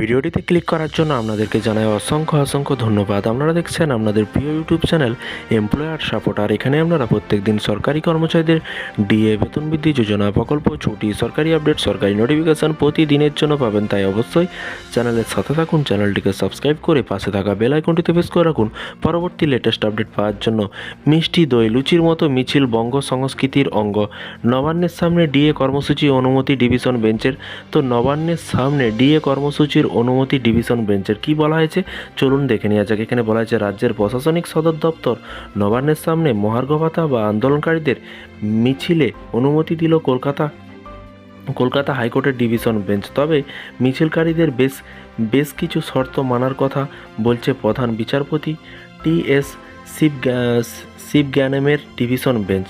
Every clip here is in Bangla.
ভিডিওটিতে ক্লিক করার জন্য আপনাদেরকে জানাই অসংখ্য অসংখ্য ধন্যবাদ। আপনারা দেখছেন আপনাদের প্রিয় ইউটিউব চ্যানেল এমপ্লয়ার সাপোর্ট আর এখানে আপনারা প্রত্যেক দিন সরকারি কর্মচারীদের ডিএ, বেতন বৃদ্ধি, যোজনা প্রকল্প, ছুটি, সরকারি আপডেট, সরকারি নোটিফিকেশন প্রতিদিনের জন্য পাবেন। তাই অবশ্যই চ্যানেলের সাথে থাকুন, চ্যানেলটিকে সাবস্ক্রাইব করে পাশে থাকা বেল আইকনটিতে প্রেস করে রাখুন। পরবর্তী লেটেস্ট আপডেট পাওয়ার জন্য মিষ্টি দই, লুচির মতো মিছিল বঙ্গ সংস্কৃতির অঙ্গ। নবান্নের সামনে ডিএ কর্মসূচি অনুমতি, ডিভিশন বেঞ্চের তো নবান্নের সামনে ডিএ কর্মসূচির অনুমতি ডিভিশন বেঞ্চের কি বলা হয়েছে? চলুন দেখে নেওয়া যাক। এখানে বলা হয়েছে, রাজ্যের প্রশাসনিক সদর দপ্তর নবান্নের সামনে মহার্ঘ ভাতা বা আন্দোলনকারীদের মিছিলে অনুমতি দিল কলকাতা কলকাতা হাইকোর্টের ডিভিশন বেঞ্চ। তবে মিছিলকারীদের বেশ বেশ কিছু শর্ত মানার কথা বলছে প্রধান বিচারপতি টি এস শিব শিব জ্ঞানমের ডিভিশন বেঞ্চ।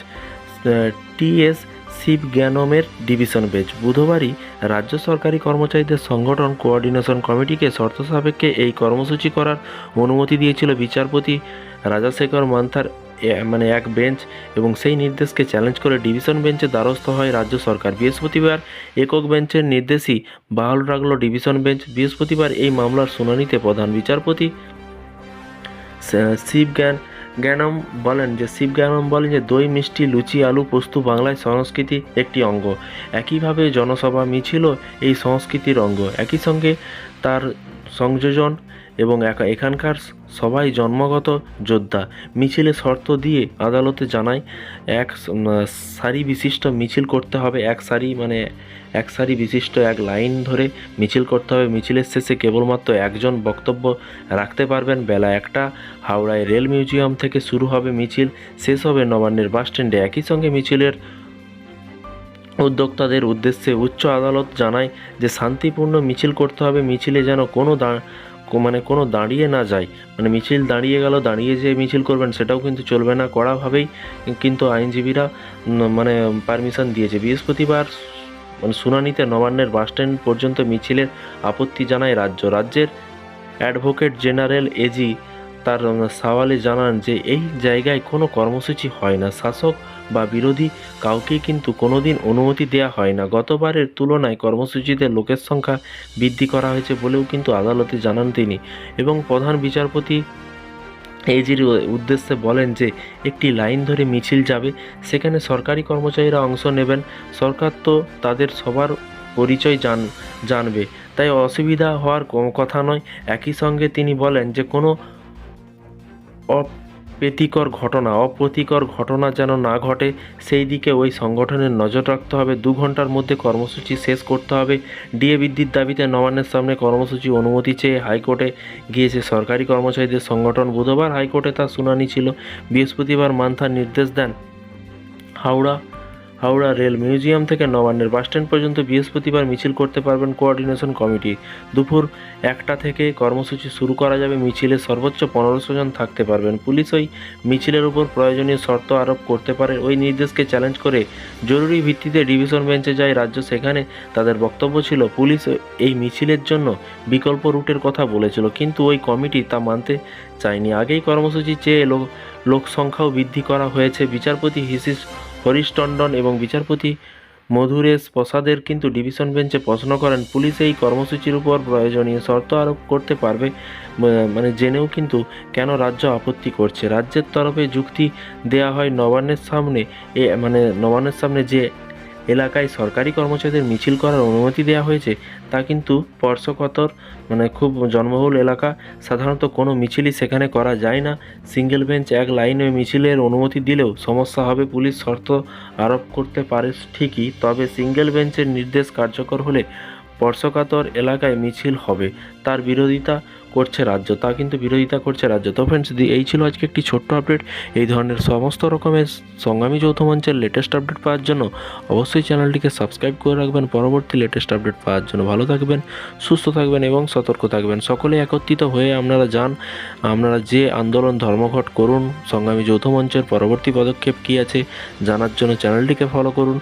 টি এস শিব জ্ঞানমের ডিভিশন বেঞ্চ। বুধবারই রাজ্য সরকারি কর্মচারীদের সংগঠন কোঅর্ডিনেশন কমিটিকে শর্ত সাপেক্ষে এই কর্মসূচি করার অনুমতি দিয়েছিল বিচারপতি রাজাশেখর মান্থার মানে এক বেঞ্চ এবং সেই নির্দেশকে চ্যালেঞ্জ করে ডিভিশন বেঞ্চে দ্বারস্থ হয় রাজ্য সরকার। বৃহস্পতিবার একক বেঞ্চের নির্দেশই বাহাল রাখল ডিভিশন বেঞ্চ। বৃহস্পতিবার এই মামলার শুনানিতে প্রধান বিচারপতি, স- শিব জ্ঞান জ্ঞানম বলেন যে, শিব জ্ঞানম বলেন যে, দই, মিষ্টি, লুচি, আলু, পোস্ত, বাংলায় সংস্কৃতি একটি অঙ্গ। একইভাবে জনসভা মিছিল এই সংস্কৃতির অঙ্গ। একই সঙ্গে তার সংযোজন এবং একা- এখানকার সবাই জন্মগত যোদ্ধা। মিছিলে শর্ত দিয়ে আদালতে জানায়, এক সারি বিশিষ্ট মিছিল করতে হবে, এক সারি মানে এক সারি বিশিষ্ট এক লাইন ধরে মিছিল করতে হবে। মিছিলের শেষে কেবলমাত্র একজন বক্তব্য রাখতে পারবেন। বেলা একটা, হাওড়ায় রেল মিউজিয়াম থেকে শুরু হবে মিছিল, শেষ হবে নবান্নের বাসস্ট্যান্ডে। একই সঙ্গে মিছিলের উদ্যোক্তাদের উদ্দেশ্যে উচ্চ আদালত জানায় যে, শান্তিপূর্ণ মিছিল করতে হবে। মিছিলে যেন কোনো দা মানে কোনো দাঁড়িয়ে না যায়। মানে মিছিল দাঁড়িয়ে গেল, দাঁড়িয়ে যে মিছিল করবেন সেটাও কিন্তু চলবে না কড়াভাবেই। কিন্তু আইনজীবীরা মানে পারমিশন দিয়েছে। বৃহস্পতিবার মানে শুনানিতে নবান্নের বাসস্ট্যান্ড পর্যন্ত মিছিলের আপত্তি জানায় রাজ্য। রাজ্যের অ্যাডভোকেট জেনারেল এজি তার সওয়ালে জানান যে, এই জায়গায় কোনো কর্মসূচি হয় না। শাসক বা বিরোধী কাউকে কিন্তু কোনোদিন অনুমতি দেওয়া হয় না। গতবারের তুলনায় কর্মসূচিতে লোকের সংখ্যা বৃদ্ধি করা হয়েছে বলেও কিন্তু আদালতে জানান তিনি এবং প্রধান বিচারপতি এজির উদ্দেশ্যে বলেন যে, একটি লাইন ধরে মিছিল যাবে। সেখানে সরকারি কর্মচারীরা অংশ নেবেন। সরকার তো তাদের সবার পরিচয় জান, জানবে। তাই অসুবিধা হওয়ার কথা নয়। একই সঙ্গে তিনি বলেন যে, কোনো অপ্রীতিকর ঘটনা অপ্রীতিকর ঘটনা যেন না ঘটে, সেই দিকে ওই সংগঠনের নজর রাখতে হবে। দু ঘণ্টার মধ্যে কর্মসূচি শেষ করতে হবে। ডিএ বৃদ্ধির দাবিতে নবান্নের সামনে কর্মসূচি অনুমতি চেয়ে হাইকোর্টে গিয়েছে সরকারি কর্মচারীদের সংগঠন। বুধবার হাইকোর্টে তার শুনানি ছিল। বৃহস্পতিবার মান্থার নির্দেশ দেন হাওড়া হাওড়া রেল মিউজিয়াম থেকে নবান্নের বাসস্ট্যান্ড পর্যন্ত বৃহস্পতিবার মিছিল করতে পারবেন কোঅর্ডিনেশন কমিটি। দুপুর একটা থেকে কর্মসূচি শুরু করা যাবে। মিছিলে সর্বোচ্চ পনেরোশো জন থাকতে পারবেন। পুলিশ ওই মিছিলের উপর প্রয়োজনীয় শর্ত আরোপ করতে পারে। ওই নির্দেশকে চ্যালেঞ্জ করে জরুরি ভিত্তিতে ডিভিশন বেঞ্চে যায় রাজ্য। সেখানে তাদের বক্তব্য ছিল, পুলিশ এই মিছিলের জন্য বিকল্প রুটের কথা বলেছিল, কিন্তু ওই কমিটি তা মানতে চায়নি। আগেই কর্মসূচি চেয়ে লোক লোক সংখ্যাও বৃদ্ধি করা হয়েছে। বিচারপতি হিসিস হরিশ টন্ডন এবং বিচারপতি মধুরেশ প্রসাদের কিন্তু ডিভিশন বেঞ্চে প্রশ্ন করেন, পুলিশ এই কর্মসূচির উপর প্রয়োজনীয় শর্ত আরোপ করতে পারবে? মানে জেনেও কিন্তু কেন রাজ্য আপত্তি করছে? রাজ্যের তরফে যুক্তি দেয়া হয় নবান্নের সামনে, এ মানে নবান্নের সামনে যে এলাকায় সরকারি কর্মচারীদের মিছিল করার অনুমতি দেওয়া হয়েছে, তা কিন্তু স্পর্শকতর মানে খুব জনবহুল এলাকা। সাধারণত কোনো মিছিলই সেখানে করা যায় না। সিঙ্গেল বেঞ্চ এক লাইনে মিছিলের অনুমতি দিলেও সমস্যা হবে পুলিশ শর্ত আরোপ করতে পারে ঠিকই, তবে সিঙ্গেল বেঞ্চের নির্দেশ কার্যকর হলে স্পর্শকাতর এলাকায় মিছিল হবে। তার বিরোধিতা করছে রাজ্য, তা কিন্তু বিরোধিতা করছে রাজ্য। তো ফ্রেন্ডস এই ছিল আজকে একটি ছোট্ট আপডেট এই ধরনের সমস্ত রকমের সংগ্রামী যৌথ মঞ্চের লেটেস্ট আপডেট পাওয়ার জন্য অবশ্যই চ্যানেলটিকে সাবস্ক্রাইব করে রাখবেন। পরবর্তী লেটেস্ট আপডেট পাওয়ার জন্য ভালো থাকবেন, সুস্থ থাকবেন এবং সতর্ক থাকবেন। সকলে একত্রিত হয়ে আপনারা যান, আপনারা যে আন্দোলন, ধর্মঘট করুন, সংগ্রামী যৌথ মঞ্চের পরবর্তী পদক্ষেপ কী আছে জানার জন্য চ্যানেলটিকে ফলো করুন।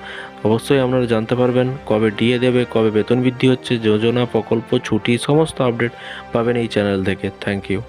অবশ্যই আপনারা জানতে পারবেন কবে ডিএ দেবে, কবে বেতন বৃদ্ধি হচ্ছে, যোজনা, প্রকল্প, ছুটি, সমস্ত আপডেট পাবেন এই চ্যানেল থেকে থ্যাংক ইউ।